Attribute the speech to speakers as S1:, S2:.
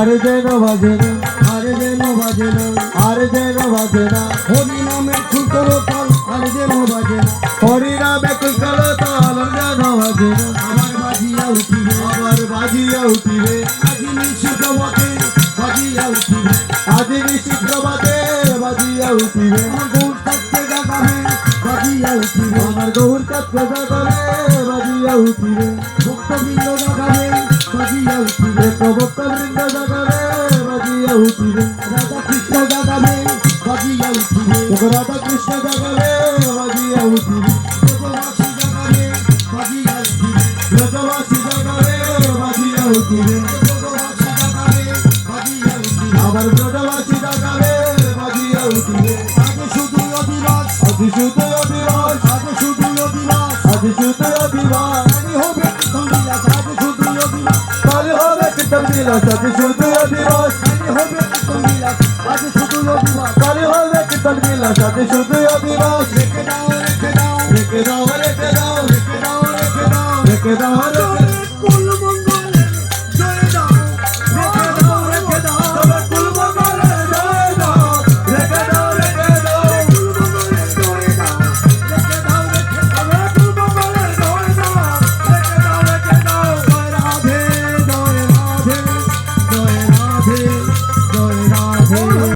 S1: আর যেন বাজে না,
S2: আর যেন বাজে না,
S1: আর যেন বাজে না।
S2: হরি নামের ছুটোর তাল, আর যেন বাজে না।
S1: হরিনামে কুশল তাল যেন বাজে না।
S2: আবার বাজিয়া উঠিবে,
S1: আবার বাজিয়া উঠিবে।
S2: আজি নিশ্চিত মতে বাজিয়া উঠিবে।
S1: আজি নিশিদ্র বাজে বাজিয়া উঠিবে।
S2: আমার গৌর থাকতে জাগাবে, বাজিয়া উঠিবে।
S1: আমার গৌর কাত্র জাগরে বাজিয়া উঠিবে।
S2: ভক্তবৃন্দ জাগাবে, বাজিয়া উঠিবে।
S1: বৃন্দ বাজিয়া উঠিবে
S2: রাধা কৃষ্ণ জাগাবে বাজিয়া উঠিবে
S1: রাধা কৃষ্ণ জাগরে বাজিয়া উঠিবে
S2: ব্রজবাসী জাগাবে বাজিয়া উঠিবে
S1: ব্রজবাসী
S2: জাগাবে বাজিয়া উঠিবে
S1: আবার ব্রজবাসী জাগরে বাজিয়া উঠিবে
S2: আগে শুধু অধিবাস
S1: আদি শুদ্ধ অধিবাস
S2: আগে শুধু অধিবাস
S1: আদি শুদ্ধ অধিবাস
S2: আমি হবে কৃষ্ণবিলাস আগে শুধু অধিবাস
S1: কালে হবে কীর্তন বিলাস আদি
S2: শুধু অধিবাস
S1: কালে হবে কীর্তন শুদ্ধ অধিবাস
S2: রেখে দাও রেখে দাও
S1: রেখে দাও রেখে দাও
S2: রেখে দাও রেখে দাও
S1: রেখে দাও